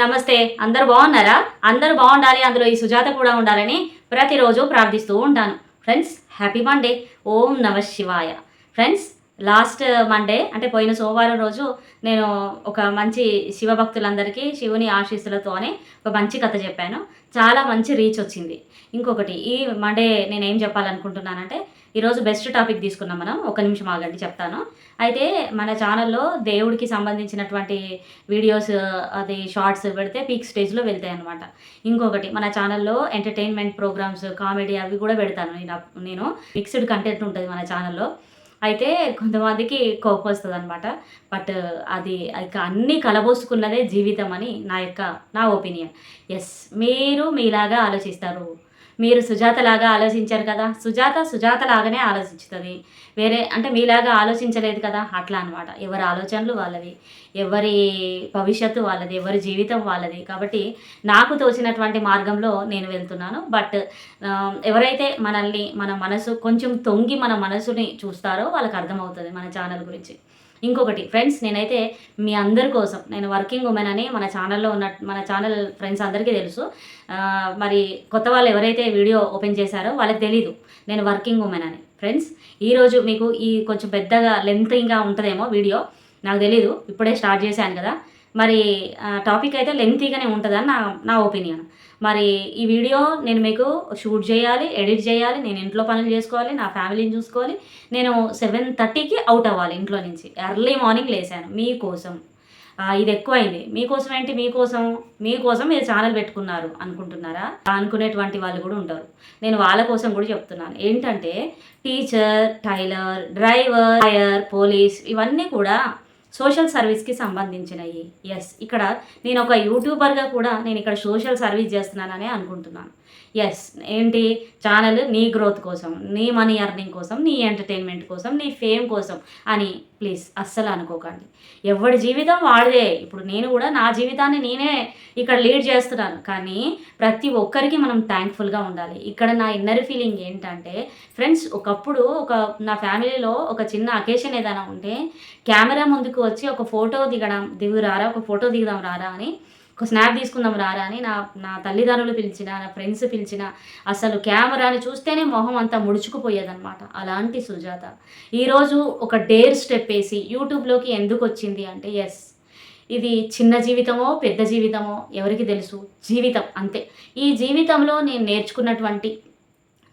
నమస్తే అందరు బాగున్నారా? అందరూ బాగుండాలి అందులో ఈ సుజాత కూడా ఉండాలని ప్రతిరోజు ప్రార్థిస్తూ ఉంటాను. ఫ్రెండ్స్ హ్యాపీ మండే ఓం నమ శివాయ. ఫ్రెండ్స్ లాస్ట్ మండే అంటే పోయిన సోమవారం రోజు నేను ఒక మంచి శివభక్తులందరికీ శివుని ఆశీస్సులతోనే ఒక మంచి కథ చెప్పాను. చాలా మంచి రీచ్ వచ్చింది. ఇంకొకటి ఈ మండే నేను ఏం చెప్పాలనుకుంటున్నానంటే ఈరోజు బెస్ట్ టాపిక్ తీసుకున్నాం మనం. ఒక నిమిషం ఆగండి చెప్తాను. అయితే మన ఛానల్లో దేవుడికి సంబంధించినటువంటి వీడియోస్ అది షార్ట్స్ పెడితే పీక్ స్టేజ్లో వెళ్తాయి అనమాట ఇంకొకటి మన ఛానల్లో ఎంటర్టైన్మెంట్ ప్రోగ్రామ్స్ కామెడీ అవి కూడా పెడతాను. నేను నేను మిక్స్డ్ కంటెంట్ ఉంటుంది మన ఛానల్లో అయితే కొంతమందికి కోపం వస్తుంది అనమాట బట్ అది ఇక అన్నీ కలబోసుకున్నదే జీవితం అని నా యొక్క నా ఒపీనియన్ ఎస్ మీరు మీలాగా ఆలోచిస్తారు. మీరు సుజాత లాగా ఆలోచించారు కదా. సుజాత సుజాత లాగానే ఆలోచించుతుంది వేరే అంటే మీలాగా ఆలోచించలేదు కదా. అట్లా అనమాట ఎవరి ఆలోచనలు వాళ్ళవి. ఎవరి భవిష్యత్తు వాళ్ళది. ఎవరి జీవితం వాళ్ళది. కాబట్టి నాకు తోచినటువంటి మార్గంలో నేను వెళ్తున్నాను. బట్ ఎవరైతే మనల్ని మన మనసు కొంచెం తొంగి మన మనసుని చూస్తారో వాళ్ళకి అర్థమవుతుంది మన ఛానల్ గురించి. ఇంకొకటి ఫ్రెండ్స్ నేనైతే మీ అందరి కోసం నేను వర్కింగ్ ఉమెన్ అని మన ఛానల్లో ఉన్న మన ఛానల్ ఫ్రెండ్స్ అందరికీ తెలుసు. మరి కొత్త వాళ్ళు ఎవరైతే వీడియో ఓపెన్ చేశారో వాళ్ళకి తెలీదు నేను వర్కింగ్ ఉమెన్ అని. ఫ్రెండ్స్ ఈరోజు మీకు ఈ కొంచెం పెద్దగా లెంతింగ్గా ఉంటుందేమో వీడియో నాకు తెలీదు ఇప్పుడే స్టార్ట్ చేశాను కదా. మరి టాపిక్ అయితే లెంతీగానే ఉంటుందని నా నా ఒపీనియన్ మరి ఈ వీడియో నేను మీకు షూట్ చేయాలి ఎడిట్ చేయాలి నేను ఇంట్లో పనులు చేసుకోవాలి నా ఫ్యామిలీని చూసుకోవాలి. నేను సెవెన్ థర్టీకి అవుట్ అవ్వాలి ఇంట్లో నుంచి. ఎర్లీ మార్నింగ్ లేసాను. మీకోసం. ఇది ఎక్కువైంది. మీకోసం ఏంటి? మీకోసం. మీకోసం మీరు ఛానల్ పెట్టుకున్నారు అనుకుంటున్నారా? అనుకునేటువంటి వాళ్ళు కూడా ఉంటారు. నేను వాళ్ళ కోసం కూడా చెప్తున్నాను. ఏంటంటే teacher tailor driver fire police ఇవన్నీ కూడా సోషల్ సర్వీస్కి సంబంధించినవి ఎస్ ఇక్కడ నేను ఒక యూట్యూబర్గా కూడా నేను ఇక్కడ సోషల్ సర్వీస్ చేస్తున్నానని అనుకుంటున్నాను. ఎస్ ఏంటి? ఛానల్ నీ గ్రోత్ కోసం నీ మనీ ఎర్నింగ్ కోసం నీ ఎంటర్టైన్మెంట్ కోసం నీ ఫేమ్ కోసం అని ప్లీజ్ అస్సలు అనుకోకండి. ఎవడి జీవితం వాడిదే ఇప్పుడు నేను కూడా నా జీవితాన్ని నేనే ఇక్కడ లీడ్ చేస్తున్నాను. కానీ ప్రతి ఒక్కరికి మనం థ్యాంక్ఫుల్గా ఉండాలి. ఇక్కడ నా ఇన్నర్ ఫీలింగ్ ఏంటంటే ఫ్రెండ్స్ ఒకప్పుడు ఒక నా ఫ్యామిలీలో ఒక చిన్న అకేషన్ ఏదైనా ఉంటే కెమెరా ముందుకు వచ్చి ఒక ఫోటో దిగడం దిగు రారా ఒక ఫోటో దిగుదాం రారా అని ఒక స్నాప్ తీసుకుందాం రారా అని నా నా తల్లిదండ్రులు పిలిచిన నా ఫ్రెండ్స్ పిలిచిన అసలు కెమెరాని చూస్తేనే మొహం అంతా ముడుచుకుపోయేదన్నమాట. అలాంటి సుజాత. ఈరోజు ఒక డేర్ స్టెప్ వేసి యూట్యూబ్లోకి ఎందుకు వచ్చింది అంటే ఎస్ ఇది చిన్న జీవితమో పెద్ద జీవితమో ఎవరికి తెలుసు? జీవితం అంతే. ఈ జీవితంలో నేను నేర్చుకున్నటువంటి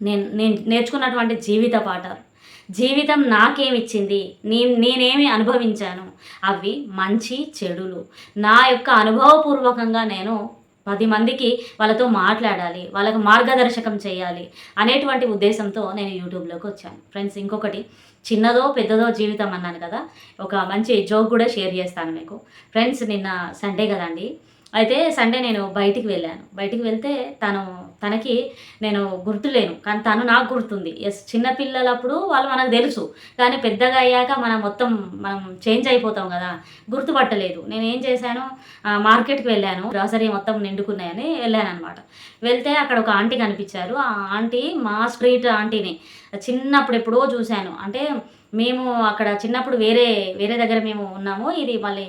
నేను నేను నేర్చుకున్నటువంటి జీవిత పాఠాలు. జీవితం నాకేమిచ్చింది? నే నేనేమి అనుభవించాను? అవి మంచి చెడులు. నా యొక్క అనుభవపూర్వకంగా నేను పది మందికి వాళ్ళతో మాట్లాడాలి వాళ్ళకు మార్గదర్శకం చేయాలి అనేటువంటి ఉద్దేశంతో నేను యూట్యూబ్లోకి వచ్చాను. ఫ్రెండ్స్ ఇంకొకటి చిన్నదో పెద్దదో జీవితం అన్నాను కదా ఒక మంచి జోక్ కూడా షేర్ చేస్తాను మీకు. ఫ్రెండ్స్ నిన్న సండే కదండి అయితే సండే నేను బయటికి వెళ్ళాను. బయటికి వెళ్తే తను తనకి నేను గుర్తులేను. కానీ తను నాకు గుర్తుంది. ఎస్ చిన్నపిల్లలప్పుడు వాళ్ళు మనకు తెలుసు. కానీ పెద్దగా అయ్యాక మనం మొత్తం మనం చేంజ్ అయిపోతాం కదా. గుర్తుపట్టలేదు. నేను ఏం చేశాను? మార్కెట్కి వెళ్ళాను. గ్రాసరీ మొత్తం నిండుకున్నాయని వెళ్ళాను అనమాట వెళ్తే అక్కడ ఒక ఆంటీ కనిపించారు. ఆ ఆంటీ మా స్ట్రీట్ ఆంటీని చిన్నప్పుడు ఎప్పుడో చూశాను. అంటే మేము అక్కడ చిన్నప్పుడు వేరే వేరే దగ్గర మేము ఉన్నాము. ఇది మళ్ళీ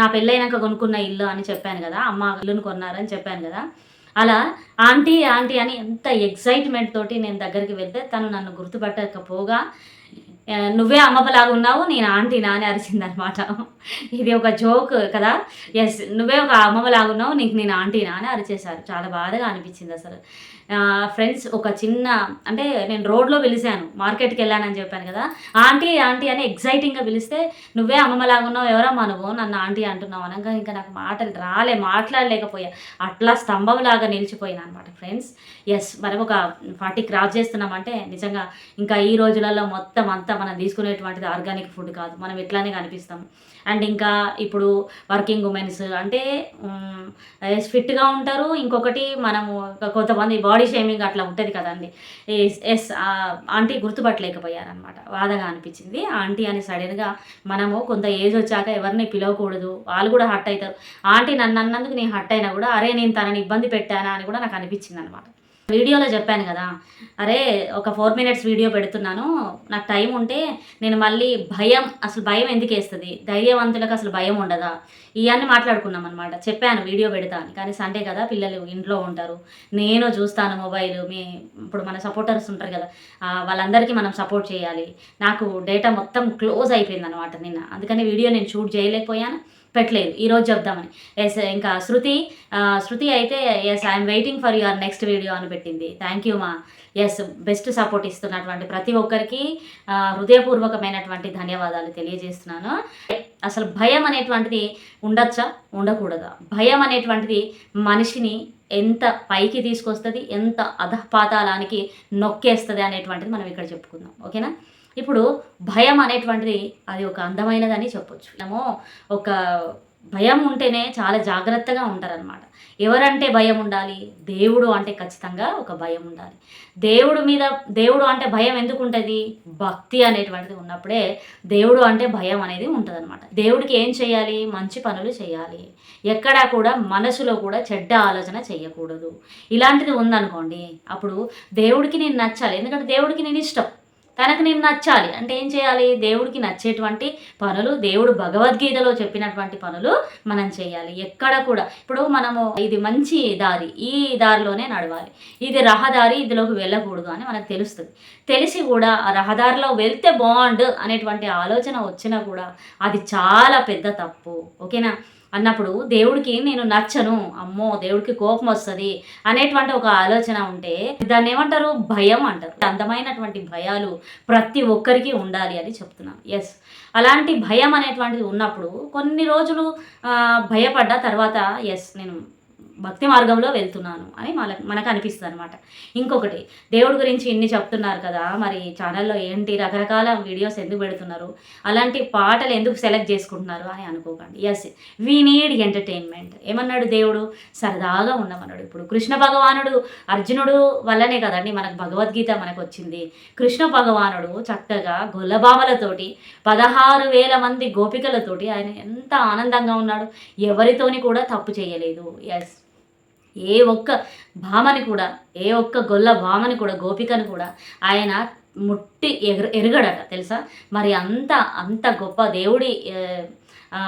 నా పెళ్ళైనాక కొనుక్కున్న ఇల్లు అని చెప్పాను కదా. అమ్మ ఇల్లును కొన్నారని చెప్పాను కదా. అలా ఆంటీ ఆంటీ అని ఎంత ఎక్సైట్మెంట్ తోటి నేను దగ్గరికి వెళ్తే తను నన్ను గుర్తుపట్టకపోగా నువ్వే అమ్మపలాగా ఉన్నావు నేను ఆంటీ నాని అరిచిందనమాట ఇది ఒక జోక్ కదా? ఎస్ నువ్వే ఒక అమ్మమ్మలాగా ఉన్నావు నీకు నేను ఆంటీనా అని అరిచేశారు. చాలా బాధగా అనిపించింది అసలు. ఫ్రెండ్స్ ఒక చిన్న అంటే నేను రోడ్లో పిలిచాను మార్కెట్కి వెళ్ళానని చెప్పాను కదా. ఆంటీ ఆంటీ అని ఎగ్జైటింగ్గా పిలిస్తే నువ్వే అమ్మమ్మలాగా ఉన్నావు ఎవరమ్మా నువ్వు? నన్ను ఆంటీ అంటున్నావు అనగా ఇంకా నాకు మాటలు రాలే మాట్లాడలేకపోయా. అట్లా స్తంభంలాగా నిలిచిపోయాను అనమాట ఫ్రెండ్స్. ఎస్ మనం ఒక ఫార్టీ క్రాస్ చేస్తున్నామంటే నిజంగా ఇంకా ఈ రోజులలో మొత్తం అంతా మనం తీసుకునేటువంటిది ఆర్గానిక్ ఫుడ్ కాదు. మనం ఇట్లానే కనిపిస్తాం అండ్ ఇంకా ఇప్పుడు వర్కింగ్ ఉమెన్స్ అంటే ఫిట్గా ఉంటారు. ఇంకొకటి మనము కొంతమంది బాడీ షేమింగ్ అట్లా ఉంటుంది కదండి. ఎస్ ఎస్ ఆంటీ గుర్తుపట్టలేకపోయారనమాట బాధగా అనిపించింది. ఆంటీ అని సడన్గా మనము కొంత ఏజ్ వచ్చాక ఎవరిని పిలవకూడదు. వాళ్ళు కూడా హట్ అవుతారు. ఆంటీ నన్ను అన్నందుకు నేను హట్ అయినా కూడా అరే నేను తనని ఇబ్బంది పెట్టానా అని కూడా నాకు అనిపించింది అనమాట వీడియోలో చెప్పాను కదా అరే ఒక ఫోర్ మినిట్స్ వీడియో పెడుతున్నాను నాకు టైం ఉంటే నేను మళ్ళీ భయం అసలు భయం ఎందుకు వేస్తుంది? ధైర్యవంతులకు అసలు భయం ఉండదా? ఇవన్నీ మాట్లాడుకున్నాం అనమాట చెప్పాను వీడియో పెడతాను. కానీ సండే కదా పిల్లలు ఇంట్లో ఉంటారు. నేను చూస్తాను మొబైల్ మీ ఇప్పుడు మన సపోర్టర్స్ ఉంటారు కదా వాళ్ళందరికీ మనం సపోర్ట్ చేయాలి. నాకు డేటా మొత్తం క్లోజ్ అయిపోయింది అనమాట నిన్న. అందుకని వీడియో నేను షూట్ చేయలేకపోయాను. పెట్టలేదు. ఈరోజు చెప్దామని. ఎస్ ఇంకా శృతి శృతి అయితే yes I'm waiting for your next video అని పెట్టింది. థ్యాంక్ యూ మా ఎస్ బెస్ట్ సపోర్ట్ ఇస్తున్నటువంటి ప్రతి ఒక్కరికి హృదయపూర్వకమైనటువంటి ధన్యవాదాలు తెలియజేస్తున్నాను. అసలు భయం అనేటువంటిది ఉండొచ్చా? ఉండకూడదా? భయం అనేటువంటిది మనిషిని ఎంత పైకి తీసుకొస్తుంది ఎంత అధపాతాలానికి నొక్కేస్తుంది అనేటువంటిది మనం ఇక్కడ చెప్పుకుందాం. ఓకేనా ఇప్పుడు భయం అనేటువంటిది అది ఒక అందమైనదని చెప్పొచ్చు. మనము ఒక భయం ఉంటేనే చాలా జాగ్రత్తగా ఉంటారనమాట ఎవరంటే భయం ఉండాలి? దేవుడు అంటే ఖచ్చితంగా ఒక భయం ఉండాలి. దేవుడు మీద దేవుడు అంటే భయం ఎందుకు ఉంటుంది? భక్తి అనేటువంటిది ఉన్నప్పుడే దేవుడు అంటే భయం అనేది ఉంటుంది అనమాట దేవుడికి ఏం చేయాలి? మంచి పనులు చేయాలి. ఎక్కడా కూడా మనసులో కూడా చెడ్డ ఆలోచన చేయకూడదు. ఇలాంటిది ఉందనుకోండి అప్పుడు దేవుడికి నేను నచ్చాలి. ఎందుకంటే దేవుడికి నేను ఇష్టం. తనకు నేను నచ్చాలి. అంటే ఏం చేయాలి? దేవుడికి నచ్చేటువంటి పనులు దేవుడు భగవద్గీతలో చెప్పినటువంటి పనులు మనం చేయాలి. ఎక్కడ కూడా. ఇప్పుడు మనము ఇది మంచి దారి. ఈ దారిలోనే నడవాలి. ఇది రహదారి ఇదిలోకి వెళ్ళకూడదు అని మనకు తెలుస్తుంది. తెలిసి కూడా ఆ రహదారిలో వెళ్తే బాగుండు అనేటువంటి ఆలోచన వచ్చినా కూడా అది చాలా పెద్ద తప్పు. ఓకేనా? అన్నప్పుడు దేవుడికి నేను నచ్చను. అమ్మో దేవుడికి కోపం వస్తుంది అనేటువంటి ఒక ఆలోచన ఉంటే దాన్ని ఏమంటారు? భయం అంటారు. అందమైనటువంటి భయాలు ప్రతి ఒక్కరికి ఉండాలి అని చెప్తున్నాను. ఎస్ అలాంటి భయం అనేటువంటిది ఉన్నప్పుడు కొన్ని రోజులు భయపడ్డ తర్వాత ఎస్ నేను భక్తి మార్గంలో వెళ్తున్నాను అని మన మనకు అనిపిస్తుంది అనమాట ఇంకొకటి దేవుడి గురించి ఇన్ని చెప్తున్నారు కదా మరి ఛానల్లో ఏంటి రకరకాల వీడియోస్ ఎందుకు పెడుతున్నారు అలాంటి పాటలు ఎందుకు సెలెక్ట్ చేసుకుంటున్నారు అని అనుకోకండి. ఎస్ వీ నీడ్ ఎంటర్టైన్మెంట్ ఏమన్నాడు దేవుడు? సరదాగా ఉండమన్నాడు ఇప్పుడు కృష్ణ భగవానుడు అర్జునుడు వల్లనే కదండి మనకు భగవద్గీత మనకు వచ్చింది. కృష్ణ భగవానుడు చక్కగా గొల్లభామలతోటి పదహారు వేల మంది గోపికలతోటి ఆయన ఎంత ఆనందంగా ఉన్నాడు. ఎవరితోని కూడా తప్పు చేయలేదు. ఎస్ ఏ ఒక్క భామని కూడా ఏ ఒక్క గొల్ల భామని కూడా గోపికను కూడా ఆయన ముట్టి ఎగర ఎరగడట తెలుసా? మరి అంత అంత గొప్ప దేవుడి ఆ,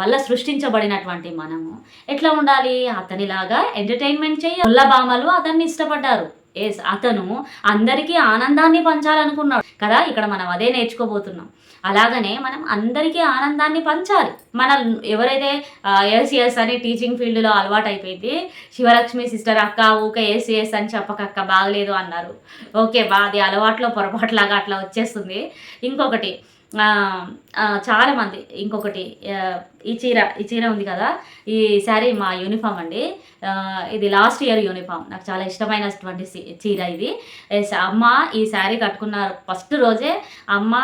వల్ల సృష్టించబడినటువంటి మనము ఎట్లా ఉండాలి? అతనిలాగా ఎంటర్టైన్మెంట్ చేయ గొల్ల భామలు అతన్ని ఇష్టపడ్డారు. ఎస్ అతను అందరికీ ఆనందాన్ని పంచాలనుకున్నాడు. కదా ఇక్కడ మనం అదే నేర్చుకోబోతున్నాం. అలాగనే మనం అందరికీ ఆనందాన్ని పంచాలి. మన ఎవరైతే ఏసీఎస్ అని టీచింగ్ ఫీల్డ్లో అలవాటు అయిపోయింది శివలక్ష్మి సిస్టర్ అక్క ఊక ఏసీఎస్ అని చెప్పకక్క బాగలేదు అన్నారు. ఓకే బా అది అలవాట్లో పొరపాటులాగా అట్లా వచ్చేస్తుంది. ఇంకొకటి చాలామంది. ఇంకొకటి ఈ చీర ఈ చీర ఉంది కదా ఈ శారీ మా యూనిఫామ్ అండి. ఇది లాస్ట్ ఇయర్ యూనిఫామ్. నాకు చాలా ఇష్టమైనటువంటి చీర ఇది. అమ్మ ఈ శారీ కట్టుకున్నారు. ఫస్ట్ రోజే అమ్మ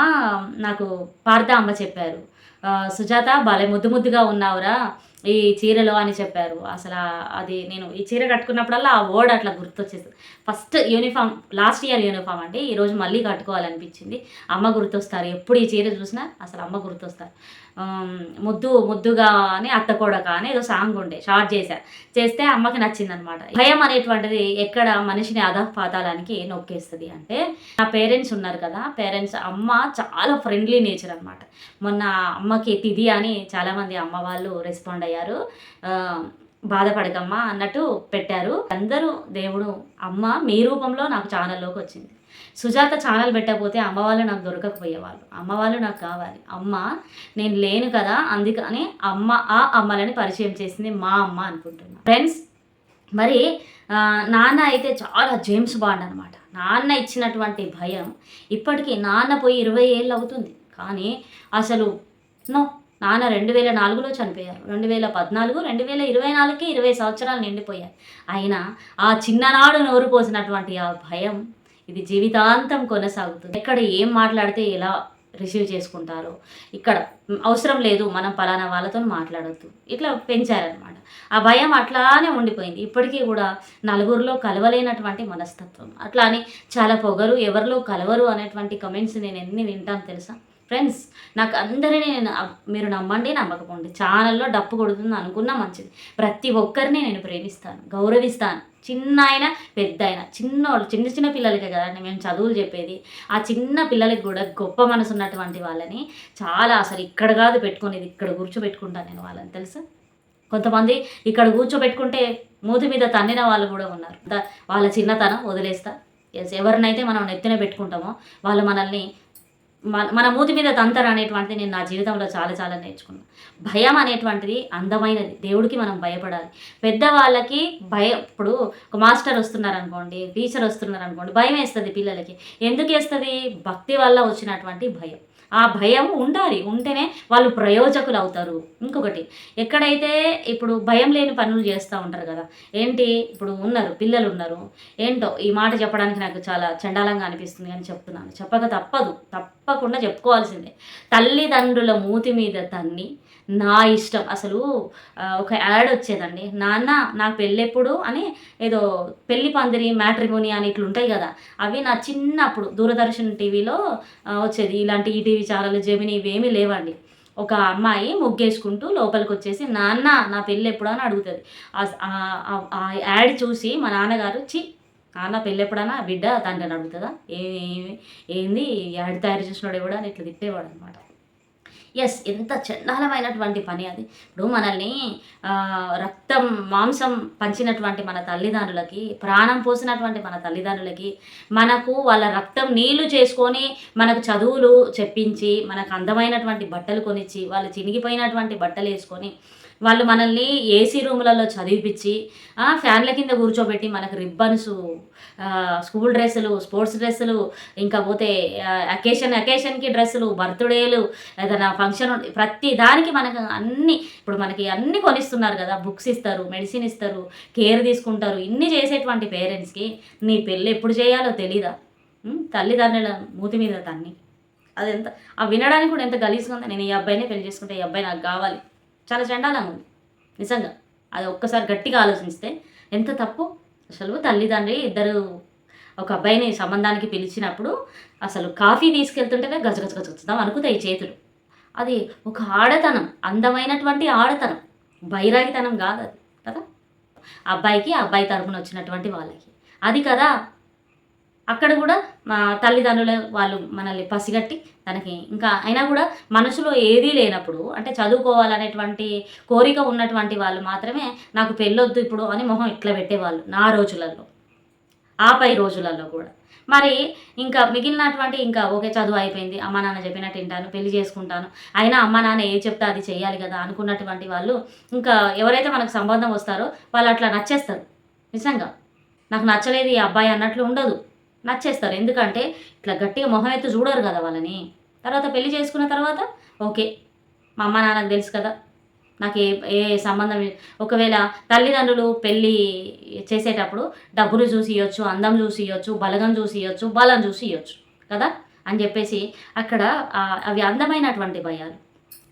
నాకు పార్థ అమ్మ చెప్పారు. సుజాత భలే ముద్దు ముద్దుగా ఉన్నావురా. ఈ చీరలో అని చెప్పారు. అసలు అది నేను ఈ చీర కట్టుకున్నప్పుడల్లా ఆ వర్డ్ అట్లా గుర్తొచ్చేస్తుంది. First uniform last year uniform అండి. ఈరోజు మళ్ళీ కట్టుకోవాలనిపించింది. అమ్మ గుర్తొస్తారు. ఎప్పుడు ఈ చీర చూసినా అసలు అమ్మ గుర్తొస్తారు. ముద్దు ముద్దుగా అని అత్త కొడక అని ఏదో సాంగ్ ఉండే షార్ట్ చేశారు చేస్తే అమ్మకి నచ్చింది అనమాట భయం అనేటువంటిది ఎక్కడ మనిషిని అధపాతాలానికి నొక్కేస్తుంది అంటే నా పేరెంట్స్ ఉన్నారు కదా పేరెంట్స్ అమ్మ చాలా ఫ్రెండ్లీ నేచర్ అనమాట. మొన్న అమ్మకి తిది అని చాలామంది అమ్మ వాళ్ళు రెస్పాండ్ అయ్యారు. బాధపడకమ్మా అన్నట్టు పెట్టారు. అందరూ దేవుడు అమ్మ మీ రూపంలో నాకు ఛానల్లోకి వచ్చింది. సుజాత ఛానల్ పెట్టకపోతే అమ్మవాళ్ళు నాకు దొరకకపోయేవాళ్ళు. అమ్మవాళ్ళు నాకు కావాలి. అమ్మ నేను లేను కదా అందుకని అమ్మ ఆ అమ్మలని పరిచయం చేసింది మా అమ్మ అనుకుంటున్నాను ఫ్రెండ్స్ మరి నాన్న అయితే చాలా జేమ్స్ బాండ్ అనమాట నాన్న ఇచ్చినటువంటి భయం ఇప్పటికీ నాన్న పోయి ఇరవై ఏళ్ళు అవుతుంది. కానీ అసలు నో నాన్న రెండు వేల నాలుగులో చనిపోయారు. రెండు వేల పద్నాలుగు రెండు వేల ఇరవై నాలుగుకి ఇరవై సంవత్సరాలు నిండిపోయారు. అయినా ఆ చిన్ననాడు నోరు పోసినటువంటి ఆ భయం ఇది జీవితాంతం కొనసాగుతుంది. ఎక్కడ ఏం మాట్లాడితే ఎలా రిసీవ్ చేసుకుంటారో ఇక్కడ అవసరం లేదు మనం పలానా వాళ్ళతో మాట్లాడొద్దు. ఇట్లా పెంచారనమాట ఆ భయం అట్లానే ఉండిపోయింది. ఇప్పటికీ కూడా నలుగురిలో కలవలేనటువంటి మనస్తత్వం. అట్లా అని చాలా పొగరు ఎవరిలో కలవరు అనేటువంటి కమెంట్స్ నేను ఎన్ని వింటాను తెలుసా? ఫ్రెండ్స్ నాకు అందరినీ నేను మీరు నమ్మండి నమ్మకపోండి. ఛానల్లో డప్పు కొడుతుంది అనుకున్నా మంచిది. ప్రతి ఒక్కరిని నేను ప్రేమిస్తాను గౌరవిస్తాను. చిన్న అయినా పెద్ద అయినా చిన్నోళ్ళు చిన్న చిన్న పిల్లలకే కదండి మేము చదువులు చెప్పేది. ఆ చిన్న పిల్లలకి కూడా గొప్ప మనసు ఉన్నటువంటి వాళ్ళని చాలా అసలు ఇక్కడ కాదు పెట్టుకునేది ఇక్కడ కూర్చోబెట్టుకుంటాను నేను వాళ్ళని తెలుసు? కొంతమంది ఇక్కడ కూర్చోబెట్టుకుంటే మూతి మీద తన్నిన వాళ్ళు కూడా ఉన్నారు. వాళ్ళ చిన్నతనం వదిలేస్తా. ఎస్ ఎవరినైతే మనం నెత్తిన పెట్టుకుంటామో వాళ్ళు మనల్ని మన మన మూతి మీద తంతర అనేటువంటిది నేను నా జీవితంలో చాలా చాలా నేర్చుకున్నాను. భయం అనేటువంటిది అందమైనది. దేవుడికి మనం భయపడాలి. పెద్దవాళ్ళకి భయం ఇప్పుడు ఒక మాస్టర్ వస్తున్నారు అనుకోండి టీచర్ వస్తున్నారు అనుకోండి భయం వేస్తుంది పిల్లలకి. ఎందుకు వేస్తుంది? భక్తి వల్ల వచ్చినటువంటి భయం. ఆ భయం ఉండాలి. ఉంటేనే వాళ్ళు ప్రయోజకులు అవుతారు ఇంకొకటి ఎక్కడైతే ఇప్పుడు భయం లేని పనులు చేస్తూ ఉంటారు కదా ఏంటి? ఇప్పుడు ఉన్నారు పిల్లలు ఉన్నారు. ఏంటో ఈ మాట చెప్పడానికి నాకు చాలా చండాలంగా అనిపిస్తుంది అని చెప్తున్నాను. చెప్పక తప్పదు. తప్పకుండా చెప్పుకోవాల్సిందే. తల్లిదండ్రుల మూతి మీద తన్ని నా ఇష్టం. అసలు ఒక యాడ్ వచ్చేదండి. నాన్న నాకు పెళ్ళెప్పుడు అని ఏదో పెళ్ళి పందిరి మ్యాట్రిమోని అని ఇట్లా ఉంటాయి కదా అవి నా చిన్నప్పుడు దూరదర్శన్ టీవీలో వచ్చేది. ఇలాంటి ఈటీవీ ఛానల్ జమిని ఇవేమీ లేవండి. ఒక అమ్మాయి ముగ్గేసుకుంటూ లోపలికి వచ్చేసి నాన్న నా పెళ్ళి ఎప్పుడని అడుగుతుంది. ఆ- యాడ్ చూసి మా నాన్నగారు చి నాన్న పెళ్ళి ఎప్పుడన్నా బిడ్డ తండ్రిని అడుగుతుందా? ఏమి ఏంది? యాడ్ తయారు చేసినాడు ఎవడా అని ఇట్లా తిట్టేవాడు అనమాట ఎస్ ఎంత చండాలమైనటువంటి పని అది. ఇప్పుడు మనల్ని రక్తం మాంసం పంచినటువంటి మన తల్లిదండ్రులకి ప్రాణం పోసినటువంటి మన తల్లిదండ్రులకి మనకు వాళ్ళ రక్తం నీళ్ళు చేసుకొని మనకు చదువులు చెప్పించి మనకు అందమైనటువంటి బట్టలు కొనిచ్చి వాళ్ళు చినిగిపోయినటువంటి బట్టలు వేసుకొని వాళ్ళు మనల్ని ఏసీ రూములలో చదివిపించి ఫ్యాన్ల కింద కూర్చోబెట్టి మనకు రిబ్బన్స్ స్కూల్ డ్రెస్సులు స్పోర్ట్స్ డ్రెస్సులు ఇంకా పోతే అకేషన్ అకేషన్కి డ్రెస్సులు బర్త్డేలు ఏదైనా ఫంక్షన్ ఉంటే ప్రతి దానికి మనకు అన్ని ఇప్పుడు మనకి అన్ని కొనిస్తున్నారు కదా బుక్స్ ఇస్తారు మెడిసిన్ ఇస్తారు కేర్ తీసుకుంటారు ఇన్ని చేసేటువంటి పేరెంట్స్కి నీ పెళ్ళి ఎప్పుడు చేయాలో తెలీదా? తల్లిదండ్రుల మూతి మీద తన్ని. అది ఎంత ఆ వినడానికి కూడా ఎంత గలీజ్గా ఉంది? నేను ఈ అబ్బాయినే పెళ్ళి చేసుకుంటే ఈ అబ్బాయి నాకు కావాలి. చాలా చండాలంగా ఉంది. నిజంగా. అది ఒక్కసారి గట్టిగా ఆలోచిస్తే ఎంత తప్పు? అసలు తల్లిదండ్రి ఇద్దరు ఒక అబ్బాయిని సంబంధానికి పిలిచినప్పుడు అసలు కాఫీ తీసుకెళ్తుంటేనే గజగజ గజగజదాం అనుకుతాయి చేతులు. అది ఒక ఆడతనం అందమైనటువంటి ఆడతనం. బైరాగితనం కాదు అది కదా? అబ్బాయికి అబ్బాయి తరపున వచ్చినటువంటి వాళ్ళకి. అది కదా అక్కడ కూడా మా తల్లిదండ్రులు వాళ్ళు మనల్ని పసిగట్టి తనకి ఇంకా అయినా కూడా మనసులో ఏదీ లేనప్పుడు అంటే చదువుకోవాలనేటువంటి కోరిక ఉన్నటువంటి వాళ్ళు మాత్రమే నాకు పెళ్ళొద్దు ఇప్పుడు అని మొహం ఇట్లా పెట్టేవాళ్ళు నా రోజులలో ఆపై రోజులలో కూడా. మరి ఇంకా మిగిలినటువంటి ఇంకా ఓకే చదువు అయిపోయింది అమ్మ నాన్న చెప్పినట్టు వింటాను పెళ్ళి చేసుకుంటాను అయినా అమ్మ నాన్న ఏ చెప్తే అది చేయాలి కదా అనుకున్నటువంటి వాళ్ళు ఇంకా ఎవరైతే మనకు సంబంధం వస్తారో వాళ్ళు అట్లా నచ్చేస్తారు. నిజంగా నాకు నచ్చలేదు ఈ అబ్బాయి అన్నట్లు ఉండదు. నచ్చేస్తారు. ఎందుకంటే ఇట్లా గట్టిగా మొహం అయితే చూడరు కదా వాళ్ళని. తర్వాత పెళ్ళి చేసుకున్న తర్వాత ఓకే మా అమ్మ నాన్నకు తెలుసు కదా. నాకు ఏ ఏ సంబంధం ఒకవేళ తల్లిదండ్రులు పెళ్ళి చేసేటప్పుడు డబ్బులు చూసి ఇవ్వచ్చు అందం చూసి ఇవ్వచ్చు బలగం చూసి ఇవ్వచ్చు బలం చూసి ఇవ్వచ్చు కదా? అని చెప్పేసి అక్కడ అవి అందమైనటువంటి భయాలు.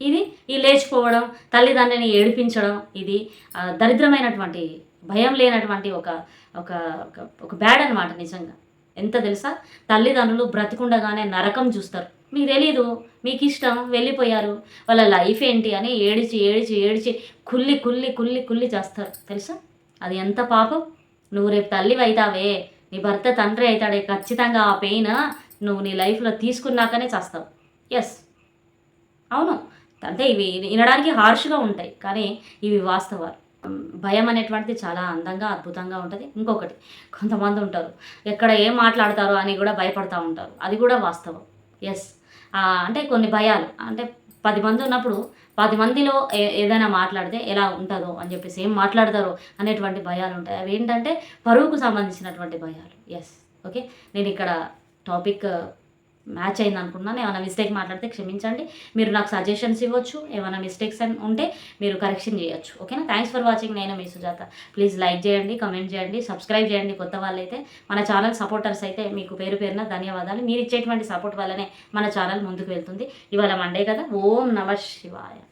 ఇది ఈ లేచిపోవడం తల్లిదండ్రిని ఏడిపించడం ఇది దరిద్రమైనటువంటి భయం లేనటువంటి ఒక ఒక ఒక- ఒక బ్యాడ్ అనమాట నిజంగా. ఎంత తెలుసా? తల్లిదండ్రులు బ్రతికుండగానే నరకం చూస్తారు. మీకు తెలీదు? మీకు ఇష్టం వెళ్ళిపోయారు. వాళ్ళ లైఫ్ ఏంటి అని ఏడిచి ఏడిచి ఏడిచి కుల్లి కుల్లి కుల్లి కుల్లి చేస్తారు. తెలుసా? అది ఎంత పాపం? నువ్వు రేపు తల్లి అవుతావే నీ భర్త తండ్రి అవుతాడే. ఖచ్చితంగా ఆ పెయిన్ నువ్వు నీ లైఫ్లో తీసుకున్నాకనే చేస్తావు. ఎస్ అవును. అంటే ఇవి వినడానికి హార్ష్గా ఉంటాయి. కానీ ఇవి వాస్తవాలు. భయం అనేటువంటిది చాలా అందంగా అద్భుతంగా ఉంటుంది. ఇంకొకటి కొంతమంది ఉంటారు ఎక్కడ ఏం మాట్లాడతారో అని కూడా భయపడతా ఉంటారు. అది కూడా వాస్తవం. ఎస్ అంటే కొన్ని భయాలు. అంటే పది మంది ఉన్నప్పుడు పది మందిలో ఏ ఏదైనా మాట్లాడితే ఎలా ఉంటుందో అని చెప్పేసి ఏం మాట్లాడతారో అనేటువంటి భయాలు ఉంటాయి. అవి ఏంటంటే పరువుకు సంబంధించినటువంటి భయాలు. ఎస్ ఓకే నేను ఇక్కడ టాపిక్ మ్యాచ్ అయింది అనుకున్నాను ఏమైనా మిస్టేక్ మాట్లాడితే క్షమించండి. మీరు నాకు సజెషన్స్ ఇవ్వచ్చు. ఏమైనా మిస్టేక్స్ అని ఉంటే మీరు కరెక్షన్ చేయొచ్చు. ఓకేనా థ్యాంక్స్ ఫర్ వాచింగ్ నేను మీ సుజాత. ప్లీజ్ లైక్ చేయండి కమెంట్ చేయండి సబ్స్క్రైబ్ చేయండి కొత్త వాళ్ళైతే. మన ఛానల్ సపోర్టర్స్ అయితే మీకు పేరు పేరున ధన్యవాదాలు. మీరు ఇచ్చేటువంటి సపోర్ట్ వల్లనే మన ఛానల్ ముందుకు వెళ్తుంది. ఇవాళ మండే కదా? ఓం నమ శివాయ.